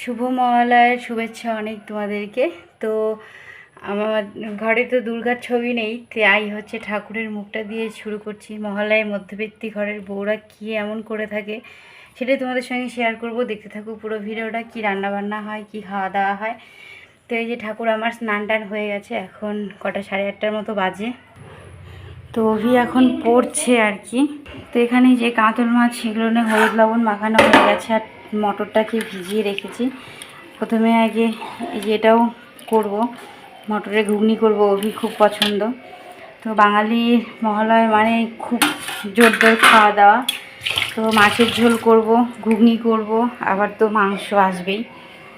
শুভ মহালয়ের শুভেচ্ছা অনেক তোমাদেরকে। তো আমার ঘরে তো দুর্গার ছবি নেই, তাই হচ্ছে ঠাকুরের মুখটা দিয়ে শুরু করছি। মহালয়ের মধ্যবিত্তি ঘরের বউরা কী এমন করে থাকে সেটাই তোমাদের সঙ্গে শেয়ার করব। দেখতে থাকো পুরো ভিডিওটা, কী রান্নাবান্না হয়, কী খাওয়া দাওয়া হয়। তো এই যে ঠাকুর আমার স্নান টান হয়ে গেছে, এখন কটা সাড়ে আটটার মতো বাজে। তো অভি এখন পড়ছে আর কি। তো এখানে যে কাতল মাছ, সেগুলো হলুদ লবণ মাখানো হয়ে গেছে আর মটরটাকে ভিজিয়ে রেখেছি। প্রথমে আগে এটাও করব। মটরের ঘুগনি করব অভি খুব পছন্দ। তো বাঙালির মহালয় মানে খুব জোরদার খাওয়া দাওয়া তো মাছের ঝোল করব, ঘুগনি করব, আবার তো মাংস আসবেই।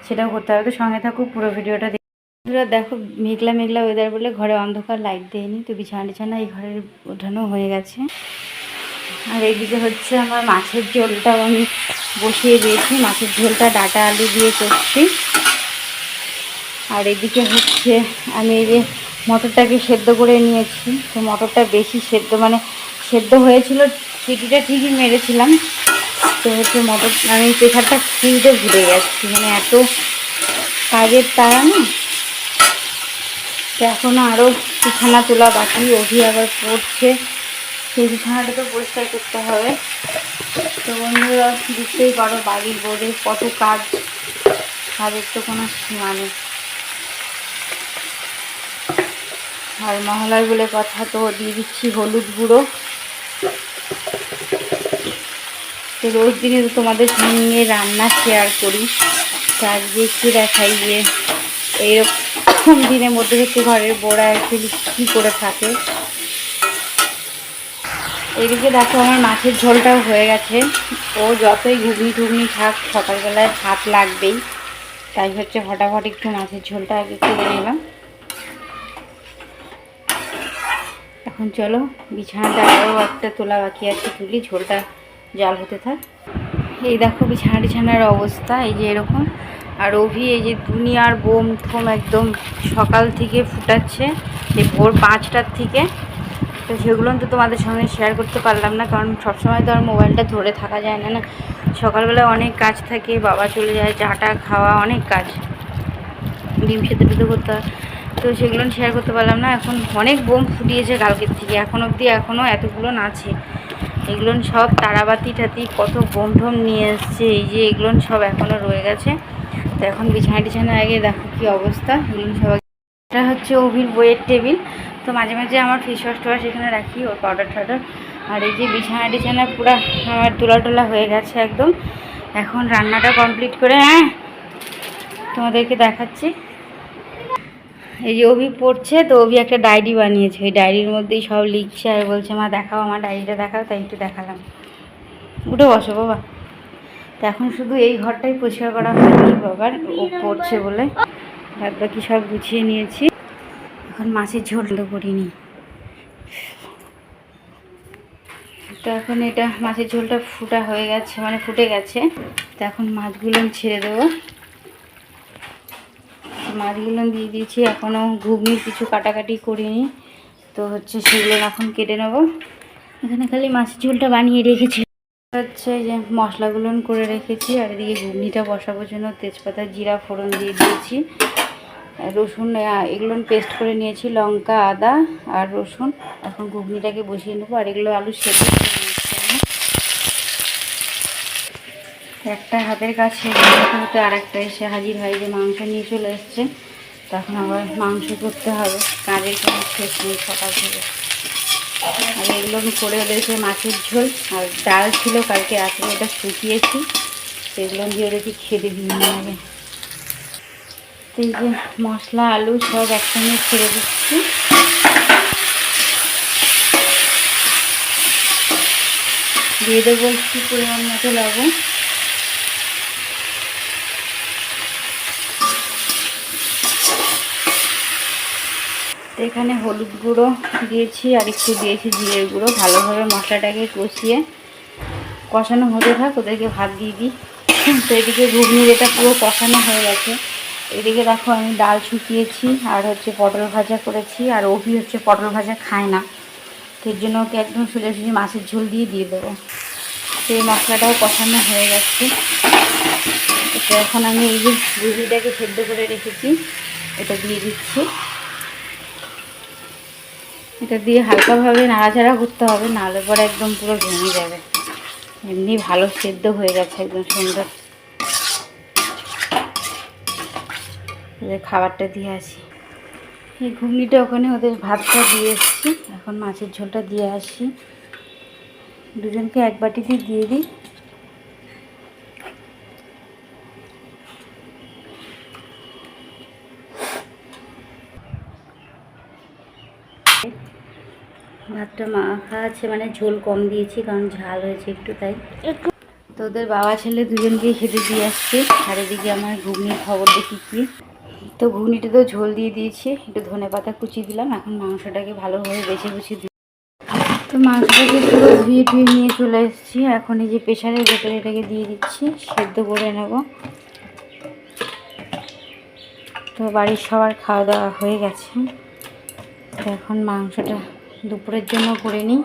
সেটাও করতে হবে। তো সঙ্গে থাকুক পুরো ভিডিওটা দেখ- মেঘলা মেঘলা ওয়েদার বলে ঘরে অন্ধকার লাইট দেয়নি। তো বিছানা টিছানা এই ঘরের ওঠানো হয়ে গেছে। আর এইদিকে হচ্ছে আমার মাছের ঝোলটাও আমি বসিয়ে দিয়েছি, মাছের ঝোলটা ডাটা আলু দিয়ে করছি। আর এদিকে হচ্ছে আমি এই যে মটরটাকে সেদ্ধ করে নিয়েছি। তো মটরটা বেশি সেদ্ধ মানে সেদ্ধ হয়েছিল, সিটিটা ঠিকই মেরেছিলাম। তো হচ্ছে মটর, আমি প্রেশারটা খুলতে ভুলে গেছি মানে এত কাজের তারা না। এখনও আরও বিছানা তোলা বাকি, অভি আবার পড়ছে। সেই বিছানাটা তো পরিষ্কার করতে হবে। তো বন্ধুরা, বুঝতেই পারো বাড়ির বোর্ডে কত কাজ। কাজের তো কোনো সীমা নেই আর মহালয় বলে কথা তো দিয়ে দিচ্ছি হলুদ গুঁড়ো। তো রোজ দিনে তোমাদের সঙ্গে রান্না শেয়ার করি। তো আজকে একটু দেখাই যে এইরকম দিনের মধ্যে একটু ঘরের বোড়া অ্যাকচুয়ালি কী করে থাকে। এদিকে দেখো আমার মাছের ঝোলটাও হয়ে গেছে। ও যতই ঘুগনি টুগনি থাক সকালবেলায় ভাত লাগবেই। তাই হচ্ছে ফটাফট একটু মাছের ঝোলটা আগে করে নিলাম। এখন চলো, বিছানাটা আরও একটা তোলা বাকি আছে তুলি, ঝোলটা জাল হতে থাক। এই দেখো বিছানা টিছানার অবস্থা, এই যে এরকম। আর অভি, এই যে দুনিয়ার বোম থোম একদম সকাল থেকে ফুটাচ্ছে যে ভোর পাঁচটার থেকে। তো সেগুলো তো তোমাদের সঙ্গে শেয়ার করতে পারলাম না, কারণ সবসময় তো আর মোবাইলটা ধরে থাকা যায় না না? সকালবেলা অনেক কাজ থাকে, বাবা চলে যায়, চাটা, খাওয়া, অনেক কাজ। ডিম সেদ্ধ টেদ্ধ করতে হয়। তো সেগুলো শেয়ার করতে পারলাম না, এখন অনেক বোম ফুটিয়েছে কালকের থেকে, এখন অবধি এখনও এতগুলো আছে এগুলো সব তারাবাতি টাতি, কত বোম ঠোম নিয়ে এসছে, এই যে এগুলো সব এখনও রয়ে গেছে। তো এখন বিছানা টিছানা আগে দেখো কী অবস্থা, এগুলো সব এটা হচ্ছে অভির বইয়ের টেবিল। তো মাঝে মাঝে আমার ফেস ওয়াশ টোয়াশ এখানে রাখি, ওর পাউডার টাউডার আর এই যে বিছানা টিছানা পুরো আমার তোলা টোলা হয়ে গেছে একদম। এখন রান্নাটা কমপ্লিট করে হ্যাঁ তোমাদেরকে দেখাচ্ছি। এই যে অভি পড়ছে, তো অভি একটা ডায়েরি বানিয়েছে। ওই ডায়েরির মধ্যেই সব লিখছে আর বলছে, মা, দেখাও, আমার ডায়েরিটা দেখাও। তাই একটু দেখালাম। উঠে বসো, বাবা। তো এখন শুধু এই ঘরটাই পরিষ্কার করা হয়নি, বাবার ও পড়ছে বলে। বাদ বাকি সব গুছিয়ে নিয়েছি। এখন মাছের ঝোল তো করিনি। তো এখন এটা মাছের ঝোলটা ফুটা হয়ে গেছে মানে ফুটে গেছে। তো এখন মাছগুলো ছেড়ে দেবো। মাছগুলো দিয়ে দিয়েছি এখনও ঘুগনির কিছু কাটাকাটি করিনি। তো হচ্ছে সেগুলো এখন কেটে নেব। এখানে খালি মাছের ঝোলটা বানিয়ে রেখেছি। হচ্ছে যে মশলাগুলো করে রেখেছি, আর এদিকে ঘুগনিটা বসাবার জন্য তেজপাতা, জিরা, ফোড়ন দিয়ে দিয়েছি। রসুন এগুলো পেস্ট করে নিয়েছি, লঙ্কা, আদা আর রসুন। এখন ঘুগনিটাকে বসিয়ে নেব আর এগুলো আলু সেদ্ধ একটা হাতের কাছে হতে আর একটা এসে হাজির হয় যে মাংস নিয়ে চলে এসছে। তখন আবার মাংস করতে হবে, কাজের কোনো শেষ নেই সকাল থেকে। আর এগুলো করে ওদেরকে মাছের ঝোল, আর ডাল ছিল কালকে রাত্রে ওটা শুকিয়েছি, সেগুলো দিয়ে ওদেরকে খেতে নেবে তো এই যে মশলা, আলু সব একসঙ্গে ছেড়ে দিচ্ছি। দিয়ে দেবো একটু পরিমাণ মতো লবণ। এখানে হলুদ গুঁড়ো দিয়েছি আর একটু দিয়েছি জিরের গুঁড়ো। ভালোভাবে মশলাটাকে কষিয়ে কষানো হতে থাক, ওদেরকে ভাত দিয়ে দিই। তো এদিকে ঘুগনির এটা পুরো কষানো হয়ে গেছে। এদিকে দেখো আমি ডাল শুকিয়েছি, আর হচ্ছে পটল ভাজা করেছি, আর অভি হচ্ছে পটল ভাজা খায় না। এর জন্য ওকে একদম সোজাসুজি মাছের ঝোল দিয়ে দিয়ে দেবো। সেই মশলাটাও কষানো হয়ে গেছে। তো এখন আমি এই যে ঘুগনিটাকে সেদ্ধ করে রেখেছি, এটা দিয়ে দিচ্ছি। এটা দিয়ে হালকাভাবে নাড়াচাড়া করতে হবে, নাহলে পরে একদম পুরো ভেঙে যাবে। এমনি ভালো সেদ্ধ হয়ে গেছে, একদম সুন্দর। এবার খাবারটা দিয়ে আসি। এই ঘুগনিটা ওখানে ওদের ভাতটা দিয়ে এসেছি। এখন মাছের ঝোলটা দিয়ে আসি। দুজনকে এক বাটিতে দিয়ে দিই। ভাতটা মাখা আছে মানে ঝোল কম দিয়েছি, কারণ ঝাল হয়েছে একটু, তাই। তো ওদের বাবা ছেলে দুজনকে খেতে দিয়ে আসছে। আর এদিকে আমার ঘুগনির খবর দেখি কি। তো ঘুগনিটা তো ঝোল দিয়ে দিয়েছি, একটু ধনে পাতা কুচি দিলাম, এখন মাংসটাকে ভালোভাবে বেছে কুচি দিই তো মাংসটাকে পুরো ধুয়ে ধুয়ে নিয়ে চলে এসেছি। এখন এই যে প্রেশারের ভেতরে এটাকে দিয়ে দিচ্ছি, সেদ্ধ করে নেব। তো বাড়ির সবার খাওয়া দাওয়া হয়ে গেছে। তো এখন মাংসটা দুপুরের জন্য করে নিই।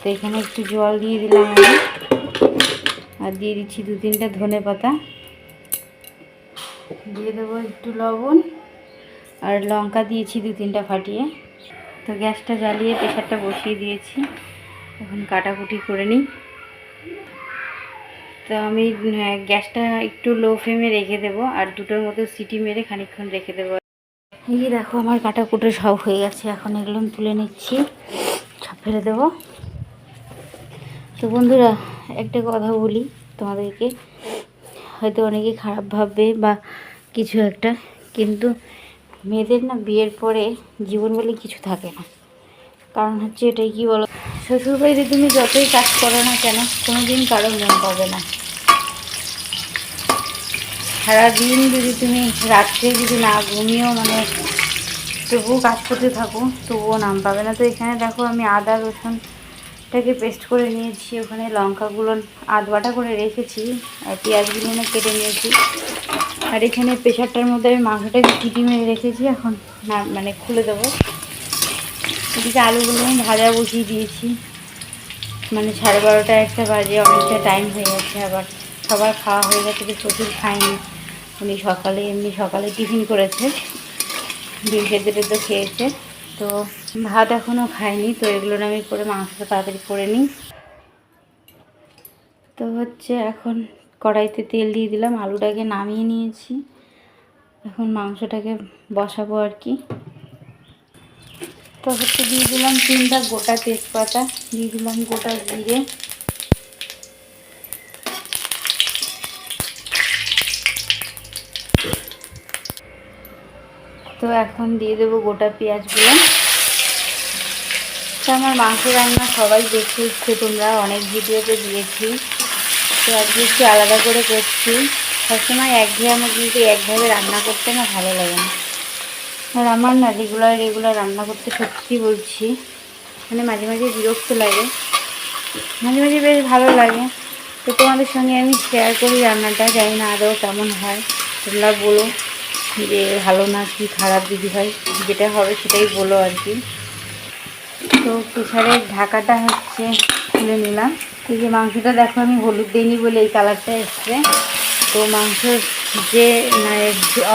তো এখানে একটু জল দিয়ে দিলাম আমি। আর দিয়ে দিচ্ছি দু তিনটা ধনে পাতা। দিয়ে দেবো একটু লবণ আর লঙ্কা দিয়েছি দু তিনটা ফাটিয়ে। তো গ্যাসটা জ্বালিয়ে প্রেশারটা বসিয়ে দিয়েছি। এখন কাটাকুটি করে নিই। তো আমি গ্যাসটা একটু লো ফ্লেমে রেখে দেবো আর দুটোর মতো সিটি মেরে খানিকক্ষণ রেখে দেবো। এই যে দেখো, আমার কাটাকুটো সব হয়ে গেছে। এখন এগুলো তুলে নিচ্ছি। সব ফেলে দেবো। তো বন্ধুরা, একটা কথা বলি তোমাদেরকে। হয়তো অনেকে খারাপ ভাববে বা কিছু একটা, কিন্তু মেয়েদের না বিয়ের পরে জীবন বলে কিছু থাকে না। কারণ হচ্ছে এটাই কি বলো? শ্বশুরবাড়িতে তুমি যতই কাজ করো না কেন কোনো দিন কারও মন পাবে না। সারাদিন যদি তুমি রাত্রে যদি না ঘুমিয়েও মানে তবুও কাজ করতে থাকো, তবুও নাম পাবে না। তো এখানে দেখো আমি আদা রসুনটাকে পেস্ট করে নিয়েছি, ওখানে লঙ্কাগুলো আধ বাটা করে রেখেছি, আর পেঁয়াজগুলো কেটে নিয়েছি। আর এখানে প্রেশারটার মধ্যে আমি মাংসটাকে সিটি মেরে রেখেছি, এখন না মানে খুলে দেবো। এদিকে আলুগুলো আমি ভাজা বসিয়ে দিয়েছি। মানে সাড়ে বারোটা একটা বাজে, অনেকটা টাইম হয়ে গেছে, আবার সবার খাওয়া হয়ে গেছে তো শ্বশুর খায়নি। উনি সকালে, এমনি সকালে টিফিন করেছে, ডিম সেদ্ধ টেদ্ধ খেয়েছে। তো ভাত এখনও খায়নি, তো এগুলো আমি করে মাংসটা তাড়াতাড়ি করে নিই। তো হচ্ছে এখন কড়াইতে তেল দিয়ে দিলাম, আলুটাকে নামিয়ে নিয়েছি। এখন মাংসটাকে বসাবো আর কি। তো হচ্ছে দিয়ে দিলাম তিনটা গোটা তেজপাতা, দিয়ে দিলাম গোটা জিরে। তো এখন দিয়ে দেবো গোটা পেঁয়াজগুলো। তো আমার মাংস রান্না সবাই দেখে ইচ্ছে তোমরা অনেক ভিডিওতে দিয়েছি। তো আজকে একটু আলাদা করে করছি। সবসময় একঘেয়ে আমার কিন্তু একভাবে রান্না করতে না ভালো লাগে না। আর আমার না রেগুলার রেগুলার রান্না করতে সত্যি বলছি মানে মাঝে মাঝে বিরক্ত লাগে। মাঝে মাঝে বেশ ভালো লাগে। তো তোমাদের সঙ্গে আমি শেয়ার করি রান্নাটা, জানি না আদৌ কেমন হয়। তোমরা বলো যে ভালো না কি খারাপ দিদি হয়, যেটা হবে সেটাই বলো আর কি। তো প্রেশারের ঢাকাটা হচ্ছে খুলে নিলাম। এই যে মাংসটা দেখো, আমি হলুদ দিইনি বলে এই কালারটা এসছে। তো মাংসর যে মানে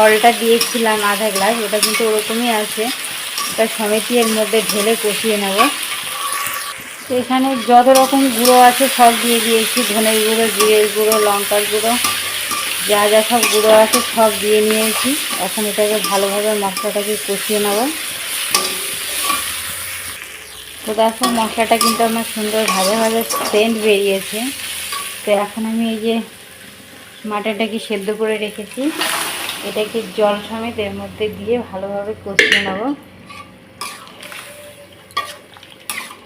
অলটা দিয়েছিলাম আধা গ্লাস, ওটা কিন্তু ওরকমই আছে। ওটা সমেতি এর মধ্যে ঢেলে কষিয়ে নেব। তো এখানে যত রকম গুঁড়ো আছে, সব দিয়ে দিয়েছি। ধনের গুঁড়ো, জিরের গুঁড়ো, লঙ্কার গুঁড়ো, যা যা সব গুঁড়ো আছে, সব দিয়ে নিয়েছি। এখন এটাকে ভালোভাবে মশলাটাকে কষিয়ে নেব। তো দেখো মশলাটা কিন্তু আমার সুন্দর ভাজা ভাজা সেন্ট বেরিয়েছে। তো এখন আমি এই যে মাটনটাকে সেদ্ধ করে রেখেছি। এটাকে জল সমেত এর মধ্যে দিয়ে ভালোভাবে কষিয়ে নেব।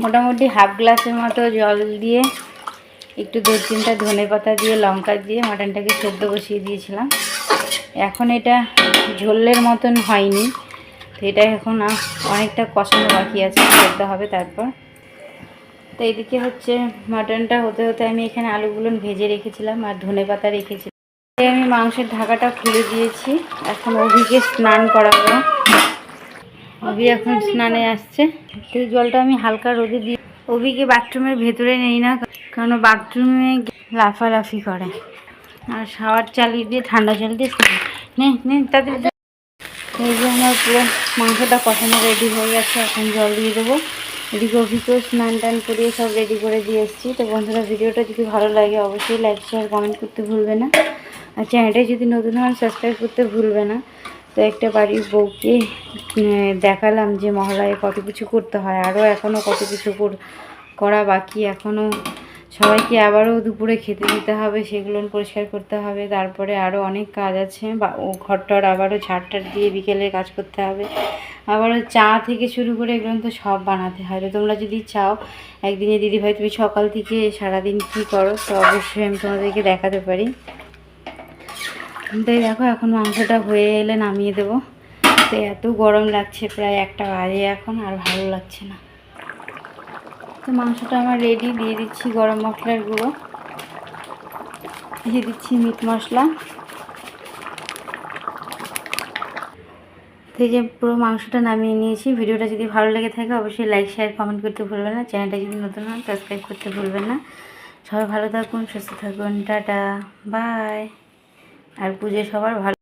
মোটামুটি হাফ গ্লাসের মতো জল দিয়ে একটু দু তিনটা ধনে পাতা দিয়ে, লঙ্কা দিয়ে মাটনটাকে সেদ্ধ বসিয়ে দিয়েছিলাম। এখন এটা ঝোলের মতন হয়নি। এটা এখন অনেকটা কষানো বাকি আছে, সেদ্ধ হবে তারপর। তো এদিকে হচ্ছে মাটনটা হতে হতে আমি এখানে আলুগুলো ভেজে রেখেছিলাম আর ধনে পাতা রেখেছিলাম। আমি মাংসের ঢাকাটা খুলে দিয়েছি, এখন অভিকে স্নান করাবো। অভি এখন স্নানে আসছে। সেই জলটা আমি হালকা রোদে দিয়ে অভিকে বাথরুমের ভেতরে নেই না, কারণ বাথরুমে লাফালাফি করে। আর শাওয়ার চালিয়ে দিয়ে ঠান্ডা জল দিয়ে। নে নে তাদের এই যে আমার পুরো মাংসটা কষানো রেডি হয়ে গেছে, এখন জল দিয়ে দেবো। এদিকে অভিকেও স্নান টান করিয়ে সব রেডি করে দিয়ে এসেছি। তো বন্ধুরা, ভিডিওটা যদি ভালো লাগে, অবশ্যই লাইক শেয়ার কমেন্ট করতে ভুলবে না। আর চ্যানেলটা যদি নতুন হন সাবস্ক্রাইব করতে ভুলবে না। তো একটা বাড়ির বউকে দেখালাম যে মহলায় কত কিছু করতে হয়। আরও এখনও কত কিছু করা বাকি, এখনও সবাইকে আবারও দুপুরে খেতে দিতে হবে, সেগুলো পরিষ্কার করতে হবে, তারপরে আরও অনেক কাজ আছে, বা ও ঘরটার আবারও ঝাড়টার দিয়ে বিকেলে কাজ করতে হবে। আবারও চা থেকে শুরু করে এগুলো তো সব বানাতে হয়, তো তোমরা যদি চাও একদিনে দিদি ভাই তুমি সকাল থেকে সারাদিন কী করো, তো অবশ্যই আমি তোমাদেরকে দেখাতে পারি। তাই দেখো, এখন মাংসটা হয়ে এলে নামিয়ে দেবো। তো এত গরম লাগছে, প্রায় একটা বাজে এখন, আর ভালো লাগছে না। তো মাংসটা আমার রেডি দিয়ে দিচ্ছি গরম মশলার গুঁড়ো। দিয়ে দিচ্ছি মিট মশলা। তো যে পুরো মাংসটা নামিয়ে নিয়েছি। ভিডিওটা যদি ভালো লেগে থাকে, অবশ্যই লাইক শেয়ার কমেন্ট করতে ভুলবেন না। চ্যানেলটা যদি নতুন হন সাবস্ক্রাইব করতে ভুলবেন না। সবাই ভালো থাকুন, সুস্থ থাকুন। টাটা বাই আর পুজো সবার ভালো